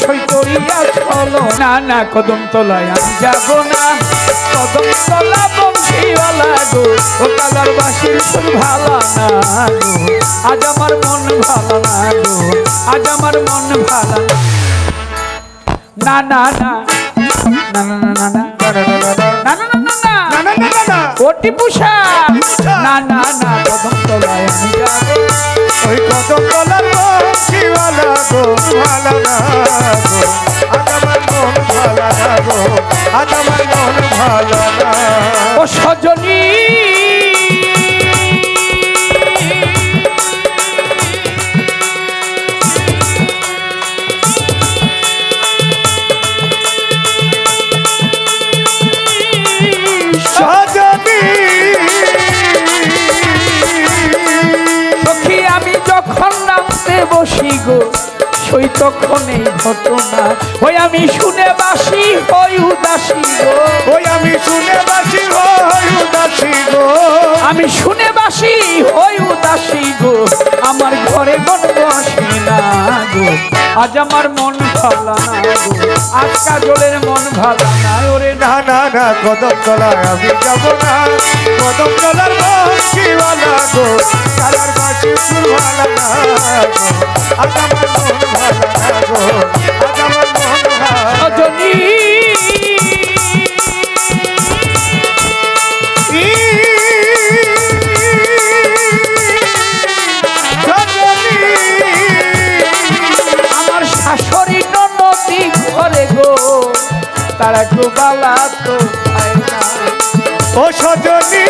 সই করিয়া চলো না না কদম তলায় আমি যাব না কদম তলা বংশীওয়ালা গো ও কালার বাসির সুর ভালা না গো আজ আমার মন ভালো না গো আজ আমার মন ভালো না না না না না না না না না না না না না না না না না কোটি পুষা না না না কদম তলায় আমি যাব। ওই কত কলার বংশীওয়ালা গো ভালো না। বসি গো। সই তখন এই ঘটনা। ওই আমি শুনে বাসি হই উদাসী গো। ওই আমি শুনে বাসি হই উদাসী গো। আমি শুনে বাসি হই উদাসী গো। আমার ঘরে মন বসে না গো। আজ আমার মন ভালো না গো। আজ কাজলের মন ভালো না। ওরে না না না কদম তলায় আমি যাব না। কদম তলার বংশীওয়ালা গো? কালার বাসি সুর ভালো না গো আজ আমার মন ভালো না গো আজ আমার মন ভালো আমার শাশুড়ি নদী ঘরে গো তারা তো ও সজনী।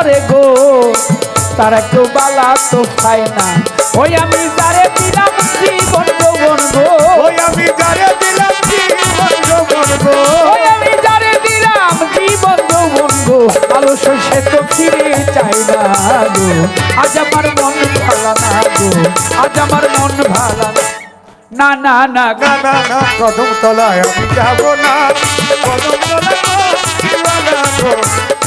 ঘরে গো তারা কেউ বালা তো পায় না। ওই আমি তারে দিলাম জীবন যৌবন গো। ওই আমি যারে দিলাম জীবন যৌবন গো। ওই আমি যারে দিলাম জীবন যৌবন গো। আলো সে তো ফিরে চাই না গো। আজ আমার মন ভালো না গো। আজ আমার মন ভালো না। না না না না না না কদম তলায় আমি যাব না। কদম তলায়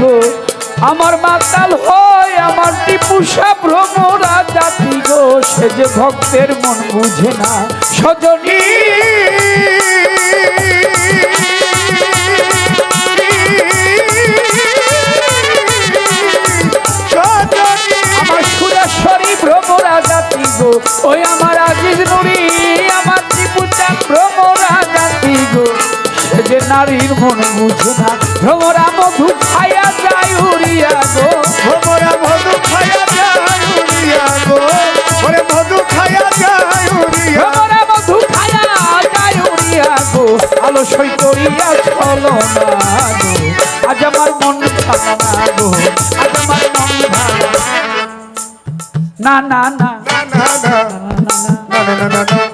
গো। আমার মাতাল হয় আমার টিপুষা ভ্রমরা জাতি গো। সে যে ভক্তের মন বুঝে না, সজনী। আমার সুরেশ্বরী ভ্রমরা জাতি গো। ওই আমার আজিজ নুরি যে নারীর মন বুঝে না। ভ্রমরা মধু খাইয়া যায় উড়িয়া গো। ভোমরা মধু খায়া যায় উড়িয়া গো। ওরে মধু খায়া যায় উড়িয়া ভ্রমরা মধু খাইয়া যায় উড়িয়া গো। আলো সই করিয়া চলো না গো। আজ আমার মন না গো। আজ আমার মন ভালো না না না না না না না না না না।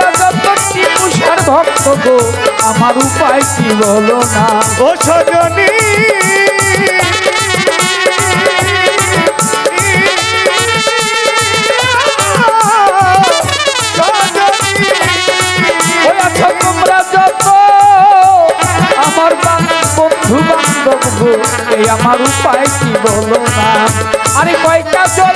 গো আমার উপায় কি বলো না? ও সজনী আমার উপায় কি বলো না? আরে কয়েকটা চল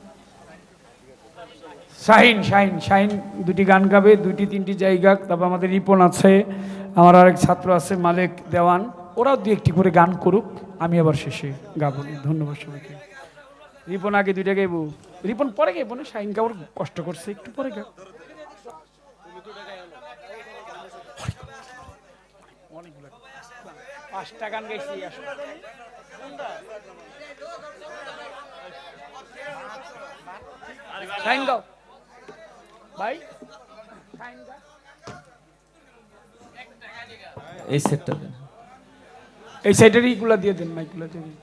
শাহিন শাহিন শাহিন দুটি গান গাবে দুটি তিনটি জায়গা। তারপর আমাদের রিপন আছে, আমার আরেক ছাত্র আছে, মালিক দেওয়ান। ওরাও দু একটি করে গান করুক, আমি আবার শেষে গাবো। ধন্যবাদ সবাইকে। রিপন আগে দুইটা গাইবো। রিপন পরে গাইবো না, শাহিন গাওয়ার কষ্ট করছে, একটু পরে গা পাঁচটা গান গাইছি আসলে ভাই? এই সেটটা এই সাইডের ইগুলা দিয়ে দেন মাইকগুলা দিয়ে দিন।